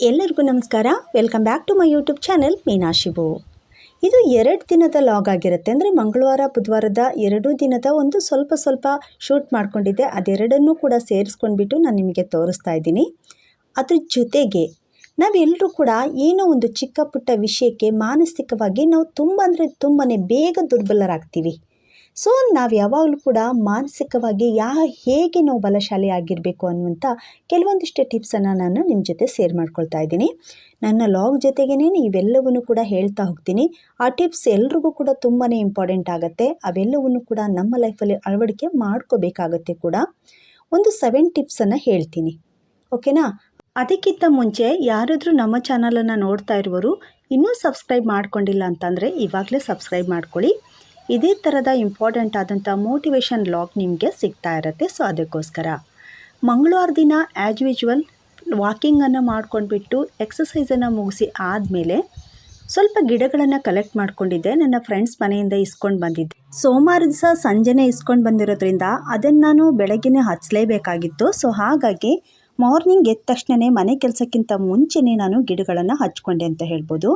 ಎಲ್ಲರಿಗೂ ನಮಸ್ಕಾರ. Welcome back to my YouTube channel Meenashivu ಇದು ಎರಡು ದಿನದ ಲಾಗ್ ಆಗಿರುತ್ತೆ. ಅಂದರೆ ಮಂಗಳವಾರ, ಬುಧವಾರದ ಎರಡೂ ದಿನದ ಒಂದು ಸ್ವಲ್ಪ ಸ್ವಲ್ಪ ಶೂಟ್ ಮಾಡ್ಕೊಂಡಿದ್ದೆ. ಅದೆರಡನ್ನೂ ಕೂಡ ಸೇರಿಸ್ಕೊಂಡ್ಬಿಟ್ಟು ನಾನು ನಿಮಗೆ ತೋರಿಸ್ತಾ ಇದ್ದೀನಿ. ಅದ್ರ ಜೊತೆಗೆ ನಾವೆಲ್ಲರೂ ಕೂಡ ಏನೋ ಒಂದು ಚಿಕ್ಕ ಪುಟ್ಟ ವಿಷಯಕ್ಕೆ ಮಾನಸಿಕವಾಗಿ ನಾವು ತುಂಬ ಅಂದರೆ ತುಂಬಾ ಬೇಗ ದುರ್ಬಲರಾಗ್ತೀವಿ. ಸೊ ನಾವು ಯಾವಾಗಲೂ ಕೂಡ ಮಾನಸಿಕವಾಗಿ ಯಾ, ಹೇಗೆ ನಾವು ಬಲಶಾಲಿ ಆಗಿರಬೇಕು ಅನ್ನುವಂಥ ಕೆಲವೊಂದಿಷ್ಟು ಟಿಪ್ಸನ್ನು ನಾನು ನಿಮ್ಮ ಜೊತೆ ಶೇರ್ ಮಾಡ್ಕೊಳ್ತಾ ಇದ್ದೀನಿ. ನನ್ನ ಲಾಗ್ ಜೊತೆಗೇ ಇವೆಲ್ಲವನ್ನು ಕೂಡ ಹೇಳ್ತಾ ಹೋಗ್ತೀನಿ. ಆ ಟಿಪ್ಸ್ ಎಲ್ರಿಗೂ ಕೂಡ ತುಂಬಾ ಇಂಪಾರ್ಟೆಂಟ್ ಆಗುತ್ತೆ. ಅವೆಲ್ಲವನ್ನು ಕೂಡ ನಮ್ಮ ಲೈಫಲ್ಲಿ ಅಳವಡಿಕೆ ಮಾಡ್ಕೋಬೇಕಾಗತ್ತೆ ಕೂಡ. ಒಂದು ಸೆವೆನ್ ಟಿಪ್ಸನ್ನು ಹೇಳ್ತೀನಿ. ಓಕೆನಾ ಅದಕ್ಕಿಂತ ಮುಂಚೆ ಯಾರಾದರೂ ನಮ್ಮ ಚಾನಲನ್ನು ನೋಡ್ತಾ ಇರುವರು ಇನ್ನೂ ಸಬ್ಸ್ಕ್ರೈಬ್ ಮಾಡ್ಕೊಂಡಿಲ್ಲ ಅಂತಂದರೆ ಇವಾಗಲೇ ಸಬ್ಸ್ಕ್ರೈಬ್ ಮಾಡ್ಕೊಳ್ಳಿ. ಇದೇ ಥರದ ಇಂಪಾರ್ಟೆಂಟ್ ಆದಂಥ ಮೋಟಿವೇಶನ್ ಲಾಗ್ ನಿಮಗೆ ಸಿಗ್ತಾ ಇರುತ್ತೆ. ಸೊ ಅದಕ್ಕೋಸ್ಕರ ಮಂಗಳವಾರ ದಿನ ಆ್ಯಸ್ ಯೂಶ್ವಲ್ ವಾಕಿಂಗನ್ನು ಮಾಡ್ಕೊಂಡ್ಬಿಟ್ಟು ಎಕ್ಸಸೈಸನ್ನು ಮುಗಿಸಿ ಆದಮೇಲೆ ಸ್ವಲ್ಪ ಗಿಡಗಳನ್ನು ಕಲೆಕ್ಟ್ ಮಾಡ್ಕೊಂಡಿದ್ದೆ. ನನ್ನ ಫ್ರೆಂಡ್ಸ್ ಮನೆಯಿಂದ ಇಸ್ಕೊಂಡು ಬಂದಿದ್ದೆ. ಸೋಮವಾರ ದಿವಸ ಸಂಜೆನೆ ಇಸ್ಕೊಂಡು ಬಂದಿರೋದ್ರಿಂದ ಅದನ್ನು ನಾನು ಬೆಳಗ್ಗೆ ಹಚ್ಚಲೇಬೇಕಾಗಿತ್ತು ಸೊ ಹಾಗಾಗಿ ಮಾರ್ನಿಂಗ್ ಎದ್ದ ತಕ್ಷಣವೇ ಮನೆ ಕೆಲಸಕ್ಕಿಂತ ಮುಂಚೆನೇ ನಾನು ಗಿಡಗಳನ್ನು ಹಚ್ಕೊಂಡೆ ಅಂತ ಹೇಳ್ಬೋದು.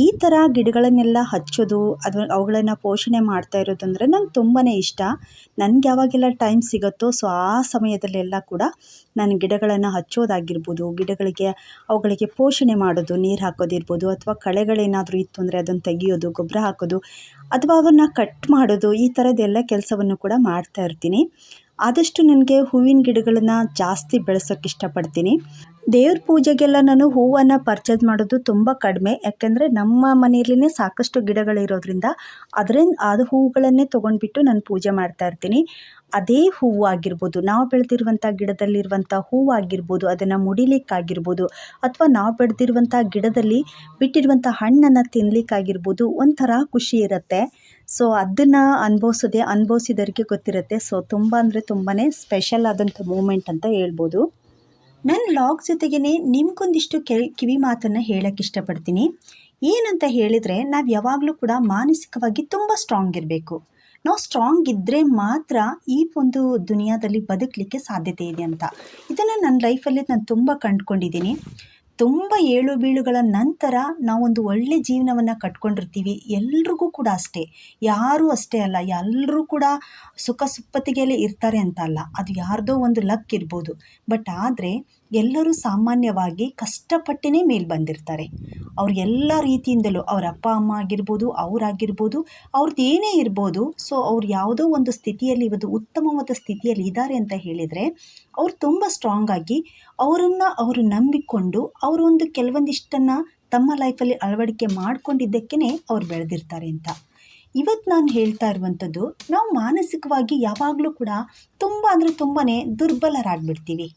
ಈ ಥರ ಗಿಡಗಳನ್ನೆಲ್ಲ ಹಚ್ಚೋದು, ಅದು ಅವುಗಳನ್ನು ಪೋಷಣೆ ಮಾಡ್ತಾ ಇರೋದು ಅಂದರೆ ನಂಗೆ ತುಂಬಾ ಇಷ್ಟ. ನನಗೆ ಯಾವಾಗೆಲ್ಲ ಟೈಮ್ ಸಿಗುತ್ತೋ ಸೊ ಆ ಸಮಯದಲ್ಲೆಲ್ಲ ಕೂಡ ನಾನು ಗಿಡಗಳನ್ನು ಹಚ್ಚೋದಾಗಿರ್ಬೋದು, ಗಿಡಗಳಿಗೆ ಅವುಗಳಿಗೆ ಪೋಷಣೆ ಮಾಡೋದು, ನೀರು ಹಾಕೋದಿರ್ಬೋದು, ಅಥವಾ ಕಳೆಗಳೇನಾದರೂ ಇತ್ತು ಅಂದರೆ ಅದನ್ನು ತೆಗೆಯೋದು, ಗೊಬ್ಬರ ಹಾಕೋದು, ಅಥವಾ ಅವನ್ನ ಕಟ್ ಮಾಡೋದು, ಈ ಥರದ್ದೆಲ್ಲ ಕೆಲಸವನ್ನು ಕೂಡ ಮಾಡ್ತಾ ಇರ್ತೀನಿ. ಆದಷ್ಟು ನನಗೆ ಹೂವಿನ ಗಿಡಗಳನ್ನು ಜಾಸ್ತಿ ಬೆಳೆಸೋಕ್ಕೆ ಇಷ್ಟಪಡ್ತೀನಿ. ದೇವ್ರ ಪೂಜೆಗೆಲ್ಲ ನಾನು ಹೂವನ್ನು ಪರ್ಚೇಸ್ ಮಾಡೋದು ತುಂಬ ಕಡಿಮೆ. ಯಾಕೆಂದರೆ ನಮ್ಮ ಮನೆಯಲ್ಲಿನೇ ಸಾಕಷ್ಟು ಗಿಡಗಳಿರೋದ್ರಿಂದ ಅದರಿಂದ ಅದು ಹೂವುಗಳನ್ನೇ ತೊಗೊಂಡ್ಬಿಟ್ಟು ನಾನು ಪೂಜೆ ಮಾಡ್ತಾ ಇರ್ತೀನಿ. ಅದೇ ಹೂವು ಆಗಿರ್ಬೋದು, ನಾವು ಬೆಳೆದಿರುವಂಥ ಗಿಡದಲ್ಲಿರುವಂಥ ಹೂವು ಆಗಿರ್ಬೋದು, ಅದನ್ನು ಮುಡಿಲಿಕ್ಕಾಗಿರ್ಬೋದು, ಅಥವಾ ನಾವು ಬೆಳೆದಿರುವಂಥ ಗಿಡದಲ್ಲಿ ಬಿಟ್ಟಿರುವಂಥ ಹಣ್ಣನ್ನು ತಿನ್ನಲಿಕ್ಕಾಗಿರ್ಬೋದು ಒಂಥರ ಖುಷಿ ಇರುತ್ತೆ. ಸೊ ಅದನ್ನು ಅನುಭವಿಸೋದೆ, ಅನುಭವಿಸಿದವರಿಗೆ ಗೊತ್ತಿರುತ್ತೆ. ಸೊ ತುಂಬ ಅಂದರೆ ತುಂಬಾ ಸ್ಪೆಷಲ್ ಆದಂಥ ಮೂಮೆಂಟ್ ಅಂತ ಹೇಳ್ಬೋದು. ನನ್ನ ಲಾಗ್ ಜೊತೆಗೇ ನಿಮ್ಗೊಂದಿಷ್ಟು ಕಿವಿ ಮಾತನ್ನು ಹೇಳಕ್ಕೆ ಇಷ್ಟಪಡ್ತೀನಿ. ಏನಂತ ಹೇಳಿದರೆ ನಾವು ಯಾವಾಗಲೂ ಕೂಡ ಮಾನಸಿಕವಾಗಿ ತುಂಬ ಸ್ಟ್ರಾಂಗ್ ಇರಬೇಕು. ನಾವು ಸ್ಟ್ರಾಂಗ್ ಇದ್ದರೆ ಮಾತ್ರ ಈ ಒಂದು ದುನಿಯಾದಲ್ಲಿ ಬದುಕಲಿಕ್ಕೆ ಸಾಧ್ಯತೆ ಇದೆ ಅಂತ. ಇದನ್ನು ನನ್ನ ಲೈಫಲ್ಲಿ ನಾನು ತುಂಬ ಕಂಡುಕೊಂಡಿದ್ದೀನಿ. ತುಂಬ ಏಳು ಬೀಳುಗಳ ನಂತರ ನಾವೊಂದು ಒಳ್ಳೆ ಜೀವನವನ್ನು ಕಟ್ಕೊಂಡಿರ್ತೀವಿ. ಎಲ್ರಿಗೂ ಕೂಡ ಅಷ್ಟೇ. ಯಾರೂ ಅಷ್ಟೇ ಅಲ್ಲ. ಎಲ್ಲರೂ ಕೂಡ ಸುಖ ಸುಪ್ಪತ್ತಿಗೆಯಲ್ಲಿ ಇರ್ತಾರೆ ಅಂತ ಅಲ್ಲ. ಅದು ಯಾರದೋ ಒಂದು ಲಕ್ ಇರ್ಬೋದು. ಬಟ್ ಆದರೆ ಎಲ್ಲರೂ ಸಾಮಾನ್ಯವಾಗಿ ಕಷ್ಟಪಟ್ಟೇ ಮೇಲೆ ಬಂದಿರ್ತಾರೆ. ಅವ್ರು ಎಲ್ಲ ರೀತಿಯಿಂದಲೂ ಅವ್ರ ಅಪ್ಪ, ಅಮ್ಮ ಆಗಿರ್ಬೋದು, ಅವರಾಗಿರ್ಬೋದು ಅವ್ರದ್ದು ಏನೇ ಇರ್ಬೋದು, ಸೊ ಅವ್ರು ಯಾವುದೋ ಒಂದು ಸ್ಥಿತಿಯಲ್ಲಿ ಇವತ್ತು ಉತ್ತಮವಾದ ಸ್ಥಿತಿಯಲ್ಲಿ ಇದ್ದಾರೆ ಅಂತ ಹೇಳಿದರೆ, ಅವ್ರು ತುಂಬ ಸ್ಟ್ರಾಂಗ್ ಆಗಿ ಅವರನ್ನು ಅವರು ನಂಬಿಕೊಂಡು ಅವರೊಂದು ಒಂದು ಕೆಲವೊಂದಿಷ್ಟನ್ನು ತಮ್ಮ ಲೈಫಲ್ಲಿ ಅಳವಡಿಕೆ ಮಾಡ್ಕೊಂಡಿದ್ದಕ್ಕೇ ಅವ್ರು ಬೆಳೆದಿರ್ತಾರೆ ಅಂತ. ಇವತ್ತು ನಾನು ಹೇಳ್ತಾ ಇರುವಂಥದ್ದು, ನಾವು ಮಾನಸಿಕವಾಗಿ ಯಾವಾಗಲೂ ಕೂಡ ತುಂಬ ಅಂದರೆ ತುಂಬಾ ದುರ್ಬಲರಾಗ್ಬಿಡ್ತೀವಿ.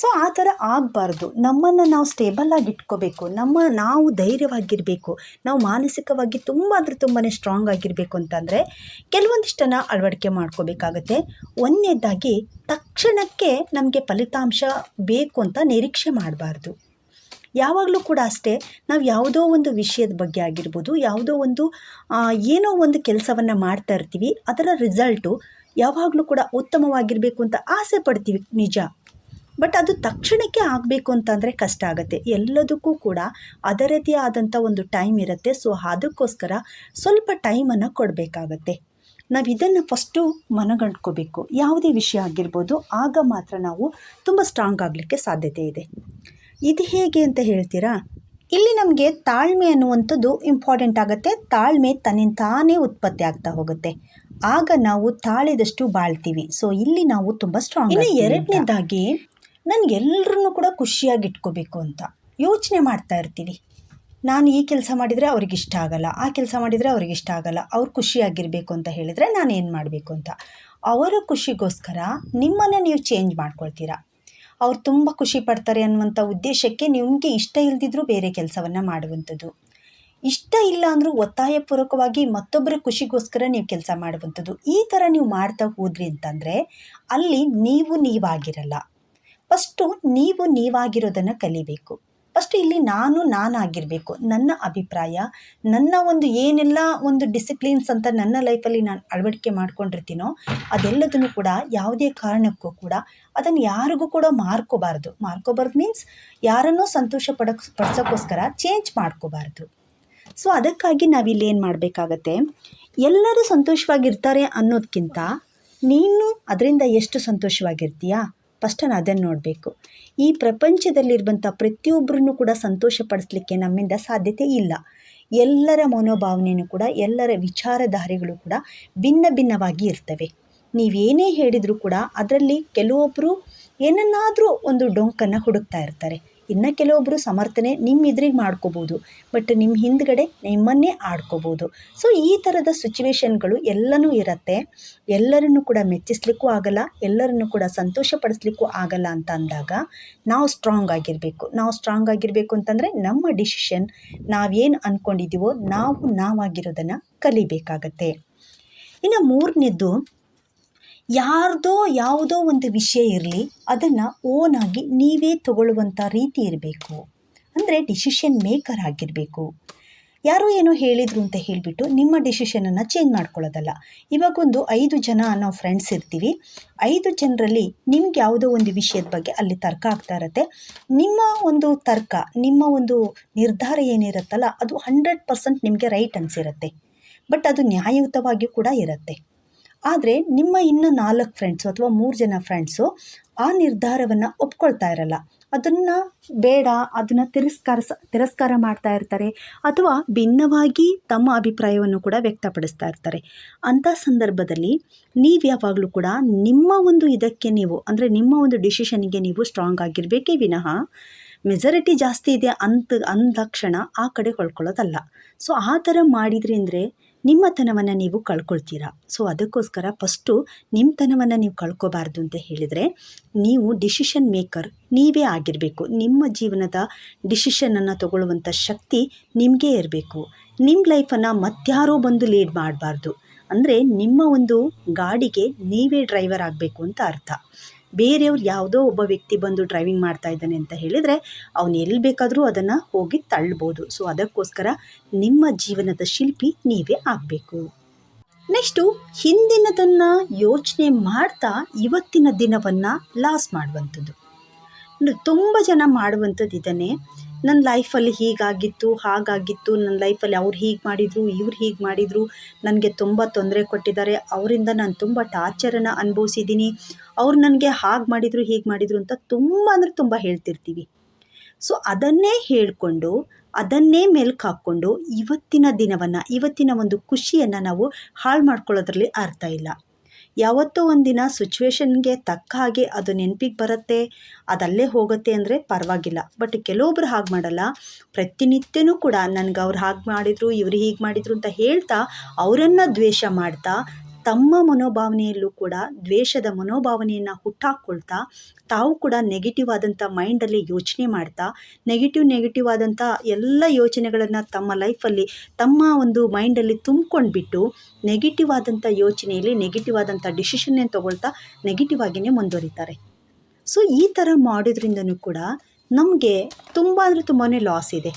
ಸೊ ಆ ಥರ ಆಗಬಾರ್ದು. ನಮ್ಮನ್ನು ನಾವು ಸ್ಟೇಬಲ್ಲಾಗಿ ಇಟ್ಕೋಬೇಕು. ನಮ್ಮ, ನಾವು ಧೈರ್ಯವಾಗಿರಬೇಕು. ನಾವು ಮಾನಸಿಕವಾಗಿ ತುಂಬ ಅಂದರೆ ತುಂಬಾ ಸ್ಟ್ರಾಂಗ್ ಆಗಿರಬೇಕು ಅಂತಂದರೆ ಕೆಲವೊಂದಿಷ್ಟನ್ನು ಅಳವಡಿಕೆ ಮಾಡ್ಕೋಬೇಕಾಗತ್ತೆ. ಒಂದನೇದಾಗಿ, ತಕ್ಷಣಕ್ಕೆ ನಮಗೆ ಫಲಿತಾಂಶ ಬೇಕು ಅಂತ ನಿರೀಕ್ಷೆ ಮಾಡಬಾರ್ದು. ಯಾವಾಗಲೂ ಕೂಡ ಅಷ್ಟೇ, ನಾವು ಯಾವುದೋ ಒಂದು ವಿಷಯದ ಬಗ್ಗೆ ಆಗಿರ್ಬೋದು, ಯಾವುದೋ ಒಂದು ಏನೋ ಒಂದು ಕೆಲಸವನ್ನು ಮಾಡ್ತಾ ಇರ್ತೀವಿ, ಅದರ ರಿಸಲ್ಟು ಯಾವಾಗಲೂ ಕೂಡ ಉತ್ತಮವಾಗಿರಬೇಕು ಅಂತ ಆಸೆ ಪಡ್ತೀವಿ, ನಿಜ. ಬಟ್ ಅದು ತಕ್ಷಣಕ್ಕೆ ಆಗಬೇಕು ಅಂತಂದರೆ ಕಷ್ಟ ಆಗುತ್ತೆ. ಎಲ್ಲದಕ್ಕೂ ಕೂಡ ಅದರದೇ ಆದಂಥ ಒಂದು ಟೈಮ್ ಇರುತ್ತೆ. ಸೊ ಅದಕ್ಕೋಸ್ಕರ ಸ್ವಲ್ಪ ಟೈಮನ್ನು ಕೊಡಬೇಕಾಗತ್ತೆ. ನಾವು ಇದನ್ನು ಫಸ್ಟು ಮನಗಂಡ್ಕೋಬೇಕು. ಯಾವುದೇ ವಿಷಯ ಆಗಿರ್ಬೋದು ಆಗ ಮಾತ್ರ ನಾವು ತುಂಬ ಸ್ಟ್ರಾಂಗ್ ಆಗಲಿಕ್ಕೆ ಸಾಧ್ಯತೆ ಇದೆ. ಇದು ಹೇಗೆ ಅಂತ ಹೇಳ್ತೀರಾ? ಇಲ್ಲಿ ನಮಗೆ ತಾಳ್ಮೆ ಅನ್ನುವಂಥದ್ದು ಇಂಪಾರ್ಟೆಂಟ್ ಆಗುತ್ತೆ. ತಾಳ್ಮೆ ತನ್ನಿಂದ ತಾನೇ ಉತ್ಪತ್ತಿ ಆಗ್ತಾ ಹೋಗುತ್ತೆ. ಆಗ ನಾವು ತಾಳಿದಷ್ಟು ಬಾಳ್ತೀವಿ. ಸೊ ಇಲ್ಲಿ ನಾವು ತುಂಬ ಸ್ಟ್ರಾಂಗ್ ಇನ್ನು ಎರಡನೇದಾಗಿ ನನಗೆಲ್ಲರೂ ಕೂಡ ಖುಷಿಯಾಗಿ ಇಟ್ಕೋಬೇಕು ಅಂತ ಯೋಚನೆ ಮಾಡ್ತಾ ಇರ್ತೀವಿ. ನಾನು ಈ ಕೆಲಸ ಮಾಡಿದರೆ ಅವ್ರಿಗೆ ಇಷ್ಟ ಆಗಲ್ಲ, ಆ ಕೆಲಸ ಮಾಡಿದರೆ ಅವ್ರಿಗೆ ಇಷ್ಟ ಆಗಲ್ಲ, ಅವ್ರು ಖುಷಿಯಾಗಿರಬೇಕು ಅಂತ ಹೇಳಿದರೆ ನಾನು ಏನು ಮಾಡಬೇಕು ಅಂತ. ಅವರ ಖುಷಿಗೋಸ್ಕರ ನಿಮ್ಮನ್ನು ನೀವು ಚೇಂಜ್ ಮಾಡ್ಕೊಳ್ತೀರಾ. ಅವ್ರು ತುಂಬ ಖುಷಿ ಪಡ್ತಾರೆ ಅನ್ನುವಂಥ ಉದ್ದೇಶಕ್ಕೆ ನಿಮಗೆ ಇಷ್ಟ ಇಲ್ದಿದ್ರೂ ಬೇರೆ ಕೆಲಸವನ್ನು ಮಾಡುವಂಥದ್ದು. ಇಷ್ಟ ಇಲ್ಲ ಅಂದರೂ ಒತ್ತಾಯಪೂರ್ವಕವಾಗಿ ಮತ್ತೊಬ್ಬರ ಖುಷಿಗೋಸ್ಕರ ನೀವು ಕೆಲಸ ಮಾಡುವಂಥದ್ದು. ಈ ಥರ ನೀವು ಮಾಡ್ತಾ ಹೋದ್ರಿ ಅಂತಂದರೆ ಅಲ್ಲಿ ನೀವು ನೀವಾಗಿರಲ್ಲ. ಫಸ್ಟು ನೀವು ನೀವಾಗಿರೋದನ್ನು ಕಲಿಬೇಕು. ಫಸ್ಟ್ ಇಲ್ಲಿ ನಾನು ನಾನಾಗಿರಬೇಕು. ನನ್ನ ಅಭಿಪ್ರಾಯ, ನನ್ನ ಒಂದು ಏನೆಲ್ಲ ಒಂದು ಡಿಸಿಪ್ಲಿನ್ಸ್ ಅಂತ ನನ್ನ ಲೈಫಲ್ಲಿ ನಾನು ಅಳವಡಿಕೆ ಮಾಡ್ಕೊಂಡಿರ್ತೀನೋ ಅದೆಲ್ಲದನ್ನು ಕೂಡ, ಯಾವುದೇ ಕಾರಣಕ್ಕೂ ಕೂಡ ಅದನ್ನು ಯಾರಿಗೂ ಕೂಡ ಮಾರ್ಕೋಬಾರ್ದು. ಮಾರ್ಕೋಬಾರ್ದು ಮೀನ್ಸ್ ಯಾರನ್ನೂ ಸಂತೋಷ ಪಡಕ್ ಪಡಿಸೋಕ್ಕೋಸ್ಕರ ಚೇಂಜ್ ಮಾಡ್ಕೋಬಾರ್ದು. ಸೊ ಅದಕ್ಕಾಗಿ ನಾವಿಲ್ಲಿ ಏನು ಮಾಡಬೇಕಾಗತ್ತೆ? ಎಲ್ಲರೂ ಸಂತೋಷವಾಗಿರ್ತಾರೆ ಅನ್ನೋದಕ್ಕಿಂತ ನೀನು ಅದರಿಂದ ಎಷ್ಟು ಸಂತೋಷವಾಗಿರ್ತೀಯಾ? ಫಸ್ಟ್ ನಾನು ಅದನ್ನು ನೋಡಬೇಕು. ಈ ಪ್ರಪಂಚದಲ್ಲಿರುವಂಥ ಪ್ರತಿಯೊಬ್ಬರನ್ನು ಕೂಡ ಸಂತೋಷ ಪಡಿಸ್ಲಿಕ್ಕೆ ನಮ್ಮಿಂದ ಸಾಧ್ಯತೆ ಇಲ್ಲ. ಎಲ್ಲರ ಮನೋಭಾವನೆಯೂ ಕೂಡ, ಎಲ್ಲರ ವಿಚಾರಧಾರೆಗಳು ಕೂಡ ಭಿನ್ನ ಭಿನ್ನವಾಗಿ ಇರ್ತವೆ. ನೀವೇನೇ ಹೇಳಿದರೂ ಕೂಡ ಅದರಲ್ಲಿ ಕೆಲವೊಬ್ಬರು ಏನನ್ನಾದರೂ ಒಂದು ಡೊಂಕನ್ನು ಹುಡುಕ್ತಾ ಇರ್ತಾರೆ. ಇನ್ನು ಕೆಲವೊಬ್ಬರು ಸಮರ್ಥನೆ ನಿಮ್ಮ ಇದ್ರಿಗೆ ಮಾಡ್ಕೋಬೋದು, ಬಟ್ ನಿಮ್ಮ ಹಿಂದ್ಗಡೆ ನಿಮ್ಮನ್ನೇ ಆಡ್ಕೋಬೋದು. ಸೊ ಈ ಥರದ ಸಿಚುವೇಶನ್ಗಳು ಎಲ್ಲನೂ ಇರುತ್ತೆ. ಎಲ್ಲರನ್ನು ಕೂಡ ಮೆಚ್ಚಿಸ್ಲಿಕ್ಕೂ ಆಗಲ್ಲ, ಎಲ್ಲರನ್ನು ಕೂಡ ಸಂತೋಷಪಡಿಸ್ಲಿಕ್ಕೂ ಆಗಲ್ಲ ಅಂತ ಅಂದಾಗ ನಾವು ಸ್ಟ್ರಾಂಗ್ ಆಗಿರಬೇಕು. ನಾವು ಸ್ಟ್ರಾಂಗ್ ಆಗಿರಬೇಕು ಅಂತಂದರೆ ನಮ್ಮ ಡಿಸಿಷನ್ ನಾವೇನು ಅಂದ್ಕೊಂಡಿದ್ದೀವೋ ನಾವು ನಾವಾಗಿರೋದನ್ನು ಕಲಿಬೇಕಾಗತ್ತೆ. ಇನ್ನು ಮೂರನೇದ್ದು ಯಾರ್ದೋ ಯಾವುದೋ ಒಂದು ವಿಷಯ ಇರಲಿ, ಅದನ್ನು ಓನಾಗಿ ನೀವೇ ತಗೊಳ್ಳುವಂಥ ರೀತಿ ಇರಬೇಕು. ಅಂದರೆ ಡಿಸಿಷನ್ ಮೇಕರ್ ಆಗಿರಬೇಕು. ಯಾರೋ ಏನೋ ಹೇಳಿದರು ಅಂತ ಹೇಳಿಬಿಟ್ಟು ನಿಮ್ಮ ಡಿಸಿಷನನ್ನು ಚೇಂಜ್ ಮಾಡ್ಕೊಳ್ಳೋದಲ್ಲ. ಇವಾಗೊಂದು ಐದು ಜನ ನಾವು ಫ್ರೆಂಡ್ಸ್ ಇರ್ತೀವಿ. ಐದು ಜನರಲ್ಲಿ ನಿಮ್ಗೆ ಯಾವುದೋ ಒಂದು ವಿಷಯದ ಬಗ್ಗೆ ಅಲ್ಲಿ ತರ್ಕ ಆಗ್ತಾ ಇರತ್ತೆ. ನಿಮ್ಮ ಒಂದು ತರ್ಕ, ನಿಮ್ಮ ಒಂದು ನಿರ್ಧಾರ ಏನಿರುತ್ತಲ್ಲ, ಅದು ಹಂಡ್ರೆಡ್ ಪರ್ಸೆಂಟ್ ನಿಮಗೆ ರೈಟ್ ಅನಿಸಿರುತ್ತೆ. ಬಟ್ ಅದು ನ್ಯಾಯಯುತವಾಗಿ ಕೂಡ ಇರುತ್ತೆ. ಆದರೆ ನಿಮ್ಮ ಇನ್ನು ನಾಲ್ಕು ಫ್ರೆಂಡ್ಸು ಅಥವಾ ಮೂರು ಜನ ಫ್ರೆಂಡ್ಸು ಆ ನಿರ್ಧಾರವನ್ನು ಒಪ್ಕೊಳ್ತಾ ಇರಲ್ಲ. ಅದನ್ನು ಬೇಡ, ಅದನ್ನು ತಿರಸ್ಕಾರ ತಿರಸ್ಕಾರ ಮಾಡ್ತಾ ಇರ್ತಾರೆ ಅಥವಾ ಭಿನ್ನವಾಗಿ ತಮ್ಮ ಅಭಿಪ್ರಾಯವನ್ನು ಕೂಡ ವ್ಯಕ್ತಪಡಿಸ್ತಾ ಇರ್ತಾರೆ. ಅಂಥ ಸಂದರ್ಭದಲ್ಲಿ ನೀವು ಯಾವಾಗಲೂ ಕೂಡ ನಿಮ್ಮ ಒಂದು ಇದಕ್ಕೆ ನೀವು, ಅಂದರೆ ನಿಮ್ಮ ಒಂದು ಡಿಸಿಷನಿಗೆ ನೀವು ಸ್ಟ್ರಾಂಗ್ ಆಗಿರಬೇಕೇ ವಿನಃ ಮೆಜಾರಿಟಿ ಜಾಸ್ತಿ ಇದೆ ಅಂತ, ಅಂದ ತಕ್ಷಣ ಆ ಕಡೆ ಹೊಳ್ಕೊಳ್ಳೋದಲ್ಲ. ಸೊ ಆ ಥರ ಮಾಡಿದ್ರಿ ಅಂದರೆ ನಿಮ್ಮತನವನ್ನು ನೀವು ಕಳ್ಕೊಳ್ತೀರಾ? ಸೊ ಅದಕ್ಕೋಸ್ಕರ ಫಸ್ಟು ನಿಮ್ಮತನವನ್ನು ನೀವು ಕಳ್ಕೊಬಾರ್ದು ಅಂತ ಹೇಳಿದರೆ, ನೀವು ಡಿಸಿಷನ್ ಮೇಕರ್ ನೀವೇ ಆಗಿರಬೇಕು. ನಿಮ್ಮ ಜೀವನದ ಡಿಸಿಷನನ್ನು ತಗೊಳ್ಳುವಂಥ ಶಕ್ತಿ ನಿಮಗೇ ಇರಬೇಕು. ನಿಮ್ಮ ಲೈಫನ್ನು ಮತ್ಯಾರೋ ಬಂದು ಲೀಡ್ ಮಾಡಬಾರ್ದು. ಅಂದರೆ ನಿಮ್ಮ ಒಂದು ಗಾಡಿಗೆ ನೀವೇ ಡ್ರೈವರ್ ಆಗಬೇಕು ಅಂತ ಅರ್ಥ. ಬೇರೆಯವ್ರು ಯಾವುದೋ ಒಬ್ಬ ವ್ಯಕ್ತಿ ಬಂದು ಡ್ರೈವಿಂಗ್ ಮಾಡ್ತಾ ಇದ್ದಾನೆ ಅಂತ ಹೇಳಿದರೆ ಅವನು ಎಲ್ಲಿ ಬೇಕಾದರೂ ಅದನ್ನು ಹೋಗಿ ತಳ್ಬೋದು. ಸೊ ಅದಕ್ಕೋಸ್ಕರ ನಿಮ್ಮ ಜೀವನದ ಶಿಲ್ಪಿ ನೀವೇ ಆಗಬೇಕು. ನೆಕ್ಸ್ಟು ಹಿಂದಿನದನ್ನು ಯೋಚನೆ ಮಾಡ್ತಾ ಇವತ್ತಿನ ದಿನವನ್ನು ಲಾಸ್ ಮಾಡುವಂಥದ್ದು. ತುಂಬ ಜನ ಮಾಡುವಂಥದ್ದು ಇದನ್ನೇ ನನ್ನ ಲೈಫಲ್ಲಿ ಹೀಗಾಗಿತ್ತು, ಹಾಗಾಗಿತ್ತು, ನನ್ನ ಲೈಫಲ್ಲಿ ಅವ್ರು ಹೀಗೆ ಮಾಡಿದರು, ಇವ್ರು ಹೀಗೆ ಮಾಡಿದರು, ನನಗೆ ತುಂಬ ತೊಂದರೆ ಕೊಟ್ಟಿದ್ದಾರೆ, ಅವರಿಂದ ನಾನು ತುಂಬ ಟಾರ್ಚರನ್ನು ಅನುಭವಿಸಿದ್ದೀನಿ, ಅವ್ರು ನನಗೆ ಹಾಗೆ ಮಾಡಿದರು, ಹೀಗೆ ಮಾಡಿದರು ಅಂತ ತುಂಬ ಅಂದರೆ ತುಂಬ ಹೇಳ್ತಿರ್ತೀವಿ. ಸೊ ಅದನ್ನೇ ಹೇಳಿಕೊಂಡು, ಅದನ್ನೇ ಮೆಲ್ಕು ಹಾಕ್ಕೊಂಡು, ಇವತ್ತಿನ ದಿನವನ್ನು, ಇವತ್ತಿನ ಒಂದು ಖುಷಿಯನ್ನು ನಾವು ಹಾಳು ಮಾಡ್ಕೊಳ್ಳೋದ್ರಲ್ಲಿ ಅರ್ಥ ಇಲ್ಲ. ಯಾವತ್ತೋ ಒಂದಿನ ಸಿಚುವೇಶನ್ಗೆ ತಕ್ಕ ಹಾಗೆ ಅದು ನೆನಪಿಗೆ ಬರುತ್ತೆ, ಅದಲ್ಲೇ ಹೋಗುತ್ತೆ ಅಂದರೆ ಪರವಾಗಿಲ್ಲ. ಬಟ್ ಕೆಲವೊಬ್ರು ಹಾಗೆ ಮಾಡಲ್ಲ. ಪ್ರತಿನಿತ್ಯನೂ ಕೂಡ ನನಗೆ ಅವ್ರು ಹಾಗೆ ಮಾಡಿದರು, ಇವ್ರು ಹೀಗೆ ಮಾಡಿದರು ಅಂತ ಹೇಳ್ತಾ ಅವರನ್ನು ದ್ವೇಷ ಮಾಡ್ತಾ ತಮ್ಮ ಮನೋಭಾವನೆಯಲ್ಲೂ ಕೂಡ ದ್ವೇಷದ ಮನೋಭಾವನೆಯನ್ನು ಹುಟ್ಟಾಕ್ಕೊಳ್ತಾ ತಾವು ಕೂಡ ನೆಗೆಟಿವ್ ಆದಂಥ ಮೈಂಡಲ್ಲಿ ಯೋಚನೆ ಮಾಡ್ತಾ ನೆಗೆಟಿವ್ ನೆಗೆಟಿವ್ ಆದಂಥ ಎಲ್ಲ ಯೋಚನೆಗಳನ್ನು ತಮ್ಮ ಲೈಫಲ್ಲಿ ತಮ್ಮ ಒಂದು ಮೈಂಡಲ್ಲಿ ತುಂಬ್ಕೊಂಡ್ಬಿಟ್ಟು ನೆಗೆಟಿವ್ ಆದಂಥ ಯೋಚನೆಯಲ್ಲಿ ನೆಗೆಟಿವ್ ಆದಂಥ ಡಿಸಿಷನ್ನೇ ತೊಗೊಳ್ತಾ ನೆಗೆಟಿವ್ ಆಗಿಯೇ ಮುಂದುವರಿತಾರೆ. ಸೊ ಈ ಥರ ಮಾಡೋದ್ರಿಂದನೂ ಕೂಡ ನಮಗೆ ತುಂಬ ಅಂದರೆ ತುಂಬಾ ಲಾಸ್ ಇದೆ.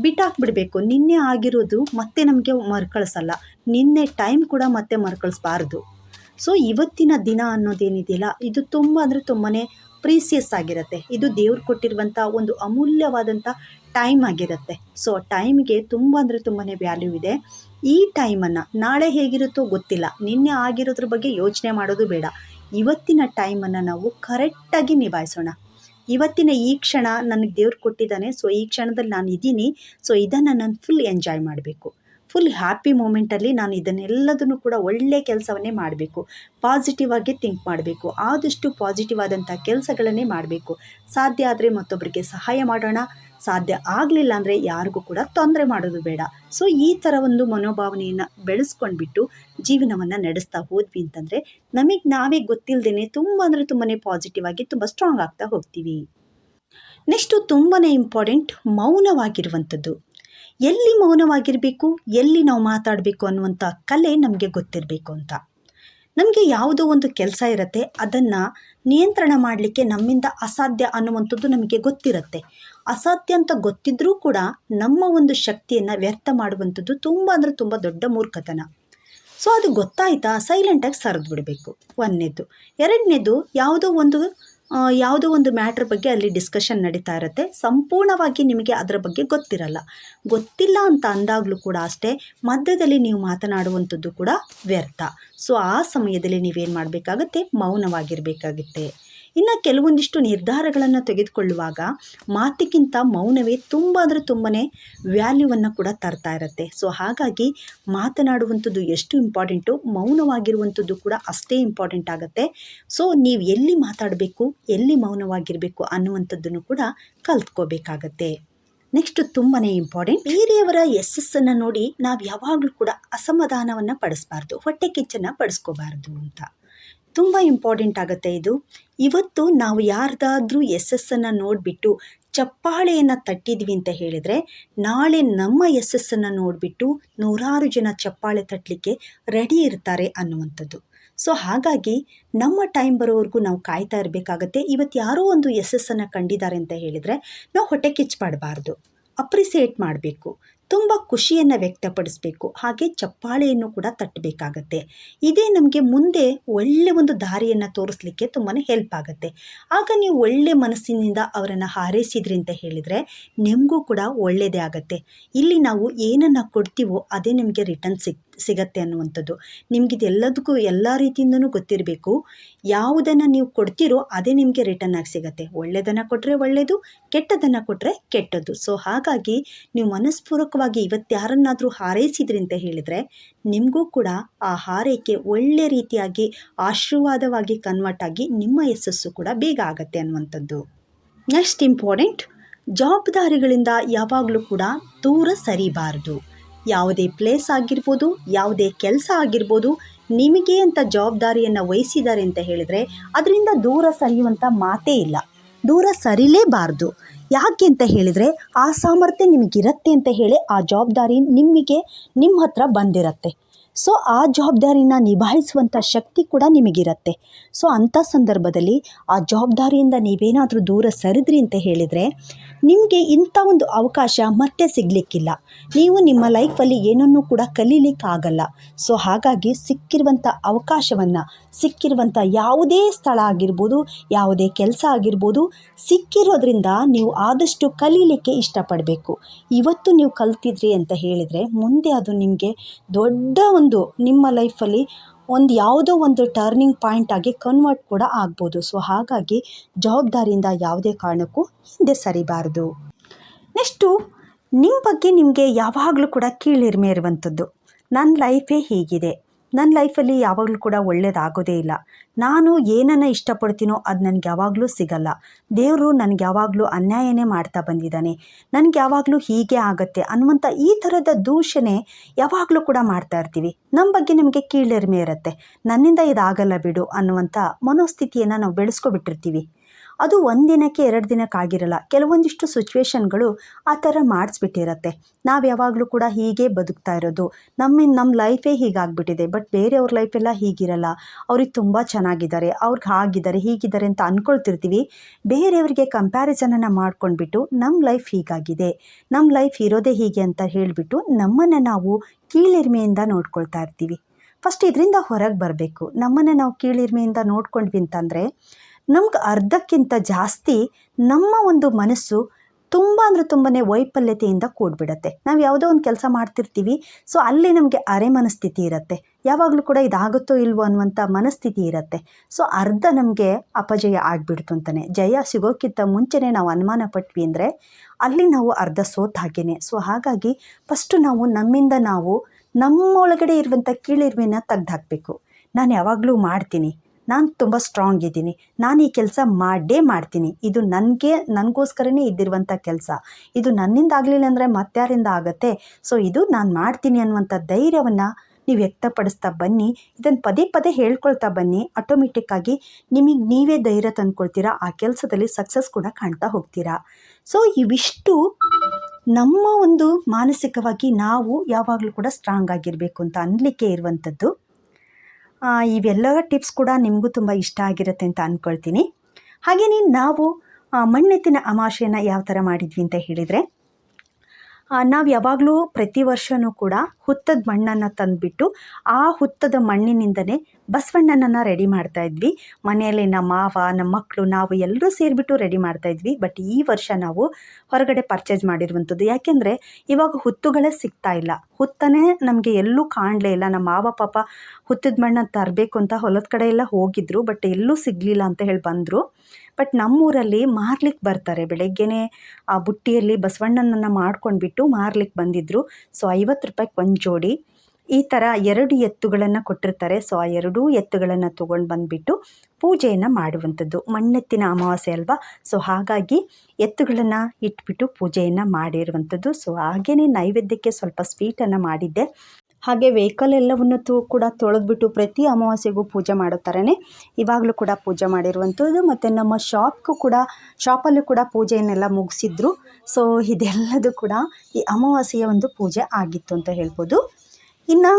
ಬಿಟ್ಟಾಕ್ಬಿಡಬೇಕು. ನಿನ್ನೆ ಆಗಿರೋದು ಮತ್ತೆ ನಮಗೆ ಮರುಕಳಿಸಲ್ಲ. ನಿನ್ನೆ ಟೈಮ್ ಕೂಡ ಮತ್ತೆ ಮರುಕಳಿಸ್ಬಾರ್ದು. ಸೊ, ಇವತ್ತಿನ ದಿನ ಅನ್ನೋದೇನಿದೆಯಲ್ಲ, ಇದು ತುಂಬ ಅಂದರೆ ತುಂಬಾ ಪ್ರೀಸಿಯಸ್ ಆಗಿರುತ್ತೆ. ಇದು ದೇವ್ರು ಕೊಟ್ಟಿರುವಂಥ ಒಂದು ಅಮೂಲ್ಯವಾದಂಥ ಟೈಮ್ ಆಗಿರುತ್ತೆ. ಸೊ, ಟೈಮ್ಗೆ ತುಂಬ ಅಂದರೆ ತುಂಬಾ ವ್ಯಾಲ್ಯೂ ಇದೆ. ಈ ಟೈಮನ್ನು ನಾಳೆ ಹೇಗಿರುತ್ತೋ ಗೊತ್ತಿಲ್ಲ. ನಿನ್ನೆ ಆಗಿರೋದ್ರ ಬಗ್ಗೆ ಯೋಚನೆ ಮಾಡೋದು ಬೇಡ. ಇವತ್ತಿನ ಟೈಮನ್ನು ನಾವು ಕರೆಕ್ಟಾಗಿ ನಿಭಾಯಿಸೋಣ. ಇವತ್ತಿನ ಈ ಕ್ಷಣ ನನಗೆ ದೇವ್ರು ಕೊಟ್ಟಿದ್ದಾನೆ. ಸೊ ಈ ಕ್ಷಣದಲ್ಲಿ ನಾನು ಇದ್ದೀನಿ. ಸೊ ಇದನ್ನು ನಾನು ಫುಲ್ ಎಂಜಾಯ್ ಮಾಡಬೇಕು. ಫುಲ್ ಹ್ಯಾಪಿ ಮೂಮೆಂಟಲ್ಲಿ ನಾನು ಇದನ್ನೆಲ್ಲದನ್ನು ಕೂಡ ಒಳ್ಳೆಯ ಕೆಲಸವನ್ನೇ ಮಾಡಬೇಕು. ಪಾಸಿಟಿವ್ ಆಗಿ ಥಿಂಕ್ ಮಾಡಬೇಕು. ಆದಷ್ಟು ಪಾಸಿಟಿವ್ ಆದಂಥ ಕೆಲಸಗಳನ್ನೇ ಮಾಡಬೇಕು. ಸಾಧ್ಯ ಆದರೆ ಮತ್ತೊಬ್ಬರಿಗೆ ಸಹಾಯ ಮಾಡೋಣ. ಸಾಧ್ಯ ಆಗಲಿಲ್ಲ ಅಂದರೆ ಯಾರಿಗೂ ಕೂಡ ತೊಂದರೆ ಮಾಡೋದು ಬೇಡ. ಸೊ ಈ ಥರ ಒಂದು ಮನೋಭಾವನೆಯನ್ನು ಬೆಳೆಸ್ಕೊಂಡ್ಬಿಟ್ಟು ಜೀವನವನ್ನು ನಡೆಸ್ತಾ ಹೋದ್ವಿ ಅಂತಂದರೆ ನಮಗೆ ನಾವೇ ಗೊತ್ತಿಲ್ಲದೇ ತುಂಬ ಅಂದರೆ ತುಂಬಾ ಪಾಸಿಟಿವ್ ಆಗಿ ತುಂಬ ಸ್ಟ್ರಾಂಗ್ ಆಗ್ತಾ ಹೋಗ್ತೀವಿ. ನೆಕ್ಸ್ಟು ತುಂಬಾ ಇಂಪಾರ್ಟೆಂಟ್ ಮೌನವಾಗಿರುವಂಥದ್ದು. ಎಲ್ಲಿ ಮೌನವಾಗಿರಬೇಕು, ಎಲ್ಲಿ ನಾವು ಮಾತಾಡಬೇಕು ಅನ್ನುವಂಥ ಕಲೆ ನಮಗೆ ಗೊತ್ತಿರಬೇಕು ಅಂತ. ನಮಗೆ ಯಾವುದೋ ಒಂದು ಕೆಲಸ ಇರುತ್ತೆ, ಅದನ್ನು ನಿಯಂತ್ರಣ ಮಾಡಲಿಕ್ಕೆ ನಮ್ಮಿಂದ ಅಸಾಧ್ಯ ಅನ್ನುವಂಥದ್ದು ನಮಗೆ ಗೊತ್ತಿರುತ್ತೆ. ಅಸಾಧ್ಯ ಅಂತ ಗೊತ್ತಿದ್ರೂ ಕೂಡ ನಮ್ಮ ಒಂದು ಶಕ್ತಿಯನ್ನು ವ್ಯರ್ಥ ಮಾಡುವಂಥದ್ದು ತುಂಬ ಅಂದರೆ ತುಂಬ ದೊಡ್ಡ ಮೂರ್ಖತನ. ಸೊ ಅದು ಗೊತ್ತಾಯ್ತಾ? ಸೈಲೆಂಟಾಗಿ ಸರಿದು ಬಿಡಬೇಕು. ಒಂದನೇದು. ಎರಡನೇದು, ಯಾವುದೋ ಒಂದು ಯಾವುದೋ ಒಂದು ಮ್ಯಾಟ್ರ್ ಬಗ್ಗೆ ಅಲ್ಲಿ ಡಿಸ್ಕಷನ್ ನಡೀತಾ ಇರುತ್ತೆ. ಸಂಪೂರ್ಣವಾಗಿ ನಿಮಗೆ ಅದರ ಬಗ್ಗೆ ಗೊತ್ತಿರಲ್ಲ. ಗೊತ್ತಿಲ್ಲ ಅಂತ ಅಂದಾಗಲೂ ಕೂಡ ಅಷ್ಟೇ, ಮಧ್ಯದಲ್ಲಿ ನೀವು ಮಾತನಾಡುವಂಥದ್ದು ಕೂಡ ವ್ಯರ್ಥ. ಸೊ ಆ ಸಮಯದಲ್ಲಿ ನೀವೇನು ಮಾಡಬೇಕಾಗತ್ತೆ? ಮೌನವಾಗಿರಬೇಕಾಗುತ್ತೆ. ಇನ್ನು ಕೆಲವೊಂದಿಷ್ಟು ನಿರ್ಧಾರಗಳನ್ನು ತೆಗೆದುಕೊಳ್ಳುವಾಗ ಮಾತಿಗಿಂತ ಮೌನವೇ ತುಂಬ ಅಂದರೆ ತುಂಬಾ ವ್ಯಾಲ್ಯೂವನ್ನು ಕೂಡ ತರ್ತಾ ಇರುತ್ತೆ. ಸೊ, ಹಾಗಾಗಿ ಮಾತನಾಡುವಂಥದ್ದು ಎಷ್ಟು ಇಂಪಾರ್ಟೆಂಟು, ಮೌನವಾಗಿರುವಂಥದ್ದು ಕೂಡ ಅಷ್ಟೇ ಇಂಪಾರ್ಟೆಂಟ್ ಆಗುತ್ತೆ. ಸೊ, ನೀವು ಎಲ್ಲಿ ಮಾತಾಡಬೇಕು, ಎಲ್ಲಿ ಮೌನವಾಗಿರಬೇಕು ಅನ್ನುವಂಥದ್ದನ್ನು ಕೂಡ ಕಲ್ತ್ಕೋಬೇಕಾಗತ್ತೆ. ನೆಕ್ಸ್ಟ್ ತುಂಬಾ ಇಂಪಾರ್ಟೆಂಟ್ ಬೇರೆಯವರ ಯಶಸ್ಸನ್ನು ನೋಡಿ ನಾವು ಯಾವಾಗಲೂ ಕೂಡ ಅಸಮಾಧಾನವನ್ನು ಪಡಿಸ್ಬಾರ್ದು, ಹೊಟ್ಟೆ ಕಿಚ್ಚನ್ನು ಪಡಿಸ್ಕೋಬಾರ್ದು ಅಂತ. ತುಂಬ ಇಂಪಾರ್ಟೆಂಟ್ ಆಗುತ್ತೆ ಇದು. ಇವತ್ತು ನಾವು ಯಾರ್ದಾದ್ರೂ ಯಶಸ್ಸನ್ನು ನೋಡಿಬಿಟ್ಟು ಚಪ್ಪಾಳೆಯನ್ನು ತಟ್ಟಿದ್ವಿ ಅಂತ ಹೇಳಿದರೆ, ನಾಳೆ ನಮ್ಮ ಯಶಸ್ಸನ್ನು ನೋಡಿಬಿಟ್ಟು ನೂರಾರು ಜನ ಚಪ್ಪಾಳೆ ತಟ್ಟಲಿಕ್ಕೆ ರೆಡಿ ಇರ್ತಾರೆ ಅನ್ನುವಂಥದ್ದು. ಸೊ ಹಾಗಾಗಿ ನಮ್ಮ ಟೈಮ್ ಬರೋವರೆಗೂ ನಾವು ಕಾಯ್ತಾ ಇರಬೇಕಾಗತ್ತೆ. ಇವತ್ತು ಯಾರೋ ಒಂದು ಯಶಸ್ಸನ್ನು ಕಂಡಿದ್ದಾರೆ ಅಂತ ಹೇಳಿದರೆ, ನಾವು ಹೊಟ್ಟೆ ಕಿಚ್ಚಬಾರ್ದು ಅಪ್ರಿಸಿಯೇಟ್ ಮಾಡಬೇಕು. ತುಂಬ ಖುಷಿಯನ್ನು ವ್ಯಕ್ತಪಡಿಸಬೇಕು. ಹಾಗೆ ಚಪ್ಪಾಳೆಯನ್ನು ಕೂಡ ತಟ್ಟಬೇಕಾಗತ್ತೆ. ಇದೇ ನಮಗೆ ಮುಂದೆ ಒಳ್ಳೆ ಒಂದು ದಾರಿಯನ್ನು ತೋರಿಸಲಿಕ್ಕೆ ತುಂಬಾ ಹೆಲ್ಪ್ ಆಗುತ್ತೆ. ಆಗ ನೀವು ಒಳ್ಳೆ ಮನಸ್ಸಿನಿಂದ ಅವರನ್ನು ಹಾರೈಸಿದ್ರಿ ಅಂತ ಹೇಳಿದರೆ ನಿಮಗೂ ಕೂಡ ಒಳ್ಳೆಯದೇ ಆಗುತ್ತೆ. ಇಲ್ಲಿ ನಾವು ಏನನ್ನು ಕೊಡ್ತೀವೋ ಅದೇ ನಿಮಗೆ ರಿಟರ್ನ್ ಸಿಗ್ ಸಿಗತ್ತೆ ಅನ್ನುವಂಥದ್ದು. ನಿಮಗಿದೆಲ್ಲದಕ್ಕೂ ಎಲ್ಲ ರೀತಿಯಿಂದನೂ ಗೊತ್ತಿರಬೇಕು. ಯಾವುದನ್ನು ನೀವು ಕೊಡ್ತೀರೋ ಅದೇ ನಿಮಗೆ ರಿಟರ್ನ್ ಆಗಿ ಸಿಗತ್ತೆ. ಒಳ್ಳೆಯದನ್ನು ಕೊಟ್ಟರೆ ಒಳ್ಳೆಯದು ಕೆಟ್ಟದನ್ನು ಕೊಟ್ಟರೆ ಕೆಟ್ಟದ್ದು. ಸೊ ಹಾಗಾಗಿ ನೀವು ಮನಸ್ಪೂರ್ವಕವಾಗಿ ಇವತ್ತು ಯಾರನ್ನಾದರೂ ಹಾರೈಸಿದ್ರಿ ಅಂತ ಹೇಳಿದರೆ, ನಿಮಗೂ ಕೂಡ ಆ ಹಾರೈಕೆ ಒಳ್ಳೆ ರೀತಿಯಾಗಿ, ಆಶೀರ್ವಾದವಾಗಿ ಕನ್ವರ್ಟ್ ಆಗಿ ನಿಮ್ಮ ಯಶಸ್ಸು ಕೂಡ ಬೇಗ ಆಗತ್ತೆ ಅನ್ನುವಂಥದ್ದು. ನೆಕ್ಸ್ಟ್ ಇಂಪಾರ್ಟೆಂಟ್ ಜವಾಬ್ದಾರಿಗಳಿಂದ ಯಾವಾಗಲೂ ಕೂಡ ದೂರ ಸರಿಬಾರದು. ಯಾವುದೇ ಪ್ಲೇಸ್ ಆಗಿರ್ಬೋದು, ಯಾವುದೇ ಕೆಲಸ ಆಗಿರ್ಬೋದು, ನಿಮಗೆ ಅಂತ ಜವಾಬ್ದಾರಿಯನ್ನು ವಹಿಸಿದ್ದಾರೆ ಅಂತ ಹೇಳಿದರೆ ಅದರಿಂದ ದೂರ ಸರಿಯುವಂಥ ಮಾತೇ ಇಲ್ಲ. ದೂರ ಸರಿಲೇಬಾರ್ದು. ಯಾಕೆ ಅಂತ ಹೇಳಿದರೆ ಆ ಸಾಮರ್ಥ್ಯ ನಿಮಗಿರತ್ತೆ ಅಂತ ಹೇಳಿ ಆ ಜವಾಬ್ದಾರಿ ನಿಮಗೆ ನಿಮ್ಮ ಹತ್ರ ಬಂದಿರತ್ತೆ. ಸೊ ಆ ಜವಾಬ್ದಾರಿನ ನಿಭಾಯಿಸುವಂಥ ಶಕ್ತಿ ಕೂಡ ನಿಮಗಿರುತ್ತೆ. ಸೊ ಅಂಥ ಸಂದರ್ಭದಲ್ಲಿ ಆ ಜವಾಬ್ದಾರಿಯಿಂದ ನೀವೇನಾದರೂ ದೂರ ಸರಿದ್ರಿ ಅಂತ ಹೇಳಿದರೆ, ನಿಮಗೆ ಇಂಥ ಒಂದು ಅವಕಾಶ ಮತ್ತೆ ಸಿಗಲಿಕ್ಕಿಲ್ಲ. ನೀವು ನಿಮ್ಮ ಲೈಫಲ್ಲಿ ಏನನ್ನೂ ಕೂಡ ಕಲೀಲಿಕ್ಕಾಗಲ್ಲ. ಸೊ ಹಾಗಾಗಿ ಸಿಕ್ಕಿರುವಂಥ ಅವಕಾಶವನ್ನು, ಸಿಕ್ಕಿರುವಂಥ ಯಾವುದೇ ಸ್ಥಳ ಆಗಿರ್ಬೋದು, ಯಾವುದೇ ಕೆಲಸ ಆಗಿರ್ಬೋದು, ಸಿಕ್ಕಿರೋದ್ರಿಂದ ನೀವು ಆದಷ್ಟು ಕಲೀಲಿಕ್ಕೆ ಇಷ್ಟಪಡಬೇಕು. ಇವತ್ತು ನೀವು ಕಲ್ತಿದ್ರಿ ಅಂತ ಹೇಳಿದರೆ, ಮುಂದೆ ಅದು ನಿಮಗೆ ದೊಡ್ಡ ಒಂದು ನಿಮ್ಮ ಲೈಫಲ್ಲಿ ಒಂದು ಯಾವುದೋ ಒಂದು ಟರ್ನಿಂಗ್ ಪಾಯಿಂಟ್ ಆಗಿ ಕನ್ವರ್ಟ್ ಕೂಡ ಆಗ್ಬೋದು. ಸೊ ಹಾಗಾಗಿ ಜವಾಬ್ದಾರಿಯಿಂದ ಯಾವುದೇ ಕಾರಣಕ್ಕೂ ಹಿಂದೆ ಸರಿಬಾರದು. ನೆಕ್ಸ್ಟು ನಿಮ್ಮ ಬಗ್ಗೆ ನಿಮಗೆ ಯಾವಾಗಲೂ ಕೂಡ ಕೀಳಿರಿಮೆ ಇರುವಂಥದ್ದು ನನ್ನ ಲೈಫೇ ಹೀಗಿದೆ. ನನ್ನ ಲೈಫಲ್ಲಿ ಯಾವಾಗಲೂ ಕೂಡ ಒಳ್ಳೇದಾಗೋದೇ ಇಲ್ಲ. ನಾನು ಏನನ್ನು ಇಷ್ಟಪಡ್ತೀನೋ ಅದು ನನಗೆ ಯಾವಾಗಲೂ ಸಿಗಲ್ಲ. ದೇವರು ನನಗೆ ಯಾವಾಗಲೂ ಅನ್ಯಾಯನೇ ಮಾಡ್ತಾ ಬಂದಿದ್ದಾನೆ. ನನಗೆ ಯಾವಾಗಲೂ ಹೀಗೆ ಆಗುತ್ತೆ ಅನ್ನುವಂಥ ಈ ಥರದ ದೂಷಣೆ ಯಾವಾಗಲೂ ಕೂಡ ಮಾಡ್ತಾ ಇರ್ತೀವಿ. ನಮ್ಮ ಬಗ್ಗೆ ನಮಗೆ ಕೀಳರಿಮೆ ಇರುತ್ತೆ. ನನ್ನಿಂದ ಇದಾಗಲ್ಲ ಬಿಡು ಅನ್ನುವಂಥ ಮನೋಸ್ಥಿತಿಯನ್ನು ನಾವು ಬೆಳೆಸ್ಕೊಬಿಟ್ಟಿರ್ತೀವಿ. ಅದು ಒಂದಿನಕ್ಕೆ ಎರಡು ದಿನಕ್ಕಾಗಿರಲ್ಲ. ಕೆಲವೊಂದಿಷ್ಟು ಸಿಚುವೇಶನ್ಗಳು ಆ ಥರ ಮಾಡಿಸ್ಬಿಟ್ಟಿರತ್ತೆ. ನಾವು ಯಾವಾಗಲೂ ಕೂಡ ಹೀಗೆ ಬದುಕ್ತಾ ಇರೋದು. ನಮ್ಮ ನಮ್ಮ ಲೈಫೇ ಹೀಗಾಗ್ಬಿಟ್ಟಿದೆ. ಬಟ್ ಬೇರೆಯವ್ರ ಲೈಫೆಲ್ಲ ಹೀಗಿರಲ್ಲ. ಅವ್ರಿಗೆ ತುಂಬ ಚೆನ್ನಾಗಿದ್ದಾರೆ. ಅವ್ರಿಗೆ ಹಾಗಿದ್ದಾರೆ, ಹೀಗಿದ್ದಾರೆ ಅಂತ ಅಂದ್ಕೊಳ್ತಿರ್ತೀವಿ ಬೇರೆಯವರಿಗೆ ಕಂಪ್ಯಾರಿಸನನ್ನು ಮಾಡ್ಕೊಂಡ್ಬಿಟ್ಟು ನಮ್ಮ ಲೈಫ್ ಹೀಗಾಗಿದೆ. ನಮ್ಮ ಲೈಫ್ ಇರೋದೇ ಹೀಗೆ ಅಂತ ಹೇಳಿಬಿಟ್ಟು ನಮ್ಮನ್ನು ನಾವು ಕೀಳಿರಿಮೆಯಿಂದ ನೋಡ್ಕೊಳ್ತಾ ಇರ್ತೀವಿ. ಫಸ್ಟ್ ಇದರಿಂದ ಹೊರಗೆ ಬರಬೇಕು. ನಮ್ಮನ್ನು ನಾವು ಕೀಳಿರಿಮೆಯಿಂದ ನೋಡ್ಕೊಂಡ್ವಿ ಅಂತಂದರೆ ನಮ್ಗೆ ಅರ್ಧಕ್ಕಿಂತ ಜಾಸ್ತಿ ನಮ್ಮ ಒಂದು ಮನಸ್ಸು ತುಂಬ ಅಂದರೆ ತುಂಬಾ ವೈಫಲ್ಯತೆಯಿಂದ ಕೂಡ್ಬಿಡತ್ತೆ. ನಾವು ಯಾವುದೋ ಒಂದು ಕೆಲಸ ಮಾಡ್ತಿರ್ತೀವಿ, ಸೊ ಅಲ್ಲಿ ನಮಗೆ ಅರೆ ಮನಸ್ಥಿತಿ ಇರುತ್ತೆ. ಯಾವಾಗಲೂ ಕೂಡ ಇದಾಗುತ್ತೋ ಇಲ್ವೋ ಅನ್ನುವಂಥ ಮನಸ್ಥಿತಿ ಇರುತ್ತೆ. ಸೊ ಅರ್ಧ ನಮಗೆ ಅಪಜಯ ಆಗಿಬಿಡ್ತು ಅಂತಲೇ ಜಯ ಸಿಗೋಕ್ಕಿಂತ ಮುಂಚೆನೇ ನಾವು ಅನುಮಾನ ಪಟ್ವಿ ಅಂದರೆ ಅಲ್ಲಿ ನಾವು ಅರ್ಧ ಸೋತ ಹಾಗೇನೆ. ಸೊ ಹಾಗಾಗಿ ಫಸ್ಟು ನಾವು ನಮ್ಮಿಂದ ನಾವು ನಮ್ಮೊಳಗಡೆ ಇರುವಂಥ ಕೀಳಿರ್ವಿನ ತೆಗ್ದು ಹಾಕಬೇಕು. ನಾನು ಯಾವಾಗಲೂ ಮಾಡ್ತೀನಿ. ನಾನು ತುಂಬ ಸ್ಟ್ರಾಂಗ್ ಇದ್ದೀನಿ. ನಾನು ಈ ಕೆಲಸ ಮಾಡೇ ಮಾಡ್ತೀನಿ. ಇದು ನನಗೆ, ನನಗೋಸ್ಕರನೇ ಇದ್ದಿರುವಂಥ ಕೆಲಸ. ಇದು ನನ್ನಿಂದ ಆಗಲಿಲ್ಲ ಅಂದರೆ ಮತ್ತಾರಿಂದ ಆಗುತ್ತೆ. ಸೊ ಇದು ನಾನು ಮಾಡ್ತೀನಿ ಅನ್ನುವಂಥ ಧೈರ್ಯವನ್ನು ನೀವು ವ್ಯಕ್ತಪಡಿಸ್ತಾ ಬನ್ನಿ. ಇದನ್ನು ಪದೇ ಪದೇ ಹೇಳ್ಕೊಳ್ತಾ ಬನ್ನಿ. ಆಟೋಮೆಟಿಕ್ಕಾಗಿ ನಿಮಗೆ ನೀವೇ ಧೈರ್ಯ ತಂದ್ಕೊಳ್ತೀರಾ? ಆ ಕೆಲಸದಲ್ಲಿ ಸಕ್ಸಸ್ ಕೂಡ ಕಾಣ್ತಾ ಹೋಗ್ತೀರಾ? ಸೊ ಇವಿಷ್ಟು ನಮ್ಮ ಒಂದು ಮಾನಸಿಕವಾಗಿ ನಾವು ಯಾವಾಗಲೂ ಕೂಡ ಸ್ಟ್ರಾಂಗ್ ಆಗಿರಬೇಕು ಅಂತ ಅನ್ಲಿಕ್ಕೆ ಇರುವಂಥದ್ದು ಇವೆಲ್ಲ ಟಿಪ್ಸ್ ಕೂಡ ನಿಮಗೂ ತುಂಬ ಇಷ್ಟ ಆಗಿರುತ್ತೆ ಅಂತ ಅಂದ್ಕೊಳ್ತೀನಿ ಹಾಗೆಯೇ ನಾವು ಮಣ್ಣೆತ್ತಿನ ಅಮಾಶೆಯನ್ನು ಯಾವ ಥರ ಮಾಡಿದ್ವಿ ಅಂತ ಹೇಳಿದರೆ ನಾವು ಯಾವಾಗಲೂ ಪ್ರತಿ ವರ್ಷವೂ ಕೂಡ ಹುತ್ತದ ಮಣ್ಣನ್ನು ತಂದುಬಿಟ್ಟು ಆ ಹುತ್ತದ ಮಣ್ಣಿನಿಂದನೇ ಬಸವಣ್ಣನನ್ನು ರೆಡಿ ಮಾಡ್ತಾ ಇದ್ವಿ. ಮನೆಯಲ್ಲಿ ನಮ್ಮ ಮಾವ, ನಮ್ಮ ಮಕ್ಕಳು ನಾವು ಎಲ್ಲರೂ ಸೇರಿಬಿಟ್ಟು ರೆಡಿ ಮಾಡ್ತಾ ಇದ್ವಿ. ಬಟ್ ಈ ವರ್ಷ ನಾವು ಹೊರಗಡೆ ಪರ್ಚೇಸ್ ಮಾಡಿರುವಂಥದ್ದು. ಯಾಕೆಂದರೆ ಇವಾಗ ಹುತ್ತುಗಳೇ ಸಿಗ್ತಾ ಇಲ್ಲ. ಹುತ್ತನೇ ನಮಗೆ ಎಲ್ಲೂ ಕಾಣಲೇ ಇಲ್ಲ. ನಮ್ಮ ಮಾವ, ಪಾಪ ಹುತ್ತದ ಮಣ್ಣನ್ನು ತರಬೇಕು ಅಂತ ಹೊಲದ ಕಡೆ ಎಲ್ಲ ಹೋಗಿದ್ರು. ಬಟ್ ಎಲ್ಲೂ ಸಿಗಲಿಲ್ಲ ಅಂತ ಹೇಳಿ ಬಂದರು. ಬಟ್ ನಮ್ಮೂರಲ್ಲಿ ಮಾರ್ಲಿಕ್ಕೆ ಬರ್ತಾರೆ. ಬೆಳಗ್ಗೆನೇ ಆ ಬುಟ್ಟಿಯಲ್ಲಿ ಬಸವಣ್ಣನನ್ನು ಮಾಡ್ಕೊಂಡ್ಬಿಟ್ಟು ಮಾರ್ಲಿಕ್ಕೆ ಬಂದಿದ್ದರು ಸೊ ಐವತ್ತು ರೂಪಾಯಿಗೆ ಒಂದು ಜೋಡಿ. ಈ ಥರ ಎರಡು ಎತ್ತುಗಳನ್ನು ಕೊಟ್ಟಿರ್ತಾರೆ. ಸೊ ಆ ಎರಡೂ ಎತ್ತುಗಳನ್ನು ತೊಗೊಂಡು ಬಂದುಬಿಟ್ಟು ಪೂಜೆಯನ್ನು ಮಾಡುವಂಥದ್ದು. ಮಣ್ಣೆತ್ತಿನ ಅಮಾವಾಸ್ಯೆ ಅಲ್ವಾ? ಸೊ ಹಾಗಾಗಿ ಎತ್ತುಗಳನ್ನು ಇಟ್ಬಿಟ್ಟು ಪೂಜೆಯನ್ನು ಮಾಡಿರುವಂಥದ್ದು. ಸೊ ಹಾಗೆಯೇ ನೈವೇದ್ಯಕ್ಕೆ ಸ್ವಲ್ಪ ಸ್ವೀಟನ್ನು ಮಾಡಿದ್ದೆ. ಹಾಗೆ ವೆಹಿಕಲ್ ಎಲ್ಲವನ್ನು ತೂ ಕೂಡ ತೊಳೆದ್ಬಿಟ್ಟು ಪ್ರತಿ ಅಮಾವಾಸ್ಯೆಗೂ ಪೂಜೆ ಮಾಡೋ ಥರನೇ ಇವಾಗಲೂ ಕೂಡ ಪೂಜೆ ಮಾಡಿರುವಂಥದ್ದು. ಮತ್ತು ನಮ್ಮ ಶಾಪ್ಗೂ ಕೂಡ ಶಾಪಲ್ಲೂ ಕೂಡ ಪೂಜೆಯನ್ನೆಲ್ಲ ಮುಗಿಸಿದ್ರು. ಸೊ ಇದೆಲ್ಲದೂ ಕೂಡ ಈ ಅಮಾವಾಸ್ಯೆಯ ಒಂದು ಪೂಜೆ ಆಗಿತ್ತು ಅಂತ ಹೇಳ್ಬೋದು. ಇನ್ನು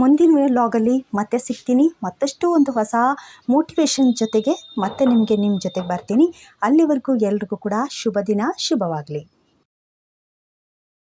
ಮುಂದಿನ ವ್ಲಾಗಲ್ಲಿ ಮತ್ತೆ ಸಿಗ್ತೀನಿ. ಮತ್ತಷ್ಟು ಒಂದು ಹೊಸ ಮೋಟಿವೇಶನ್ ಜೊತೆಗೆ ಮತ್ತೆ ನಿಮಗೆ ನಿಮ್ಮ ಜೊತೆಗೆ ಬರ್ತೀನಿ. ಅಲ್ಲಿವರೆಗೂ ಎಲ್ರಿಗೂ ಕೂಡ ಶುಭ ದಿನ ಶುಭವಾಗಲಿ.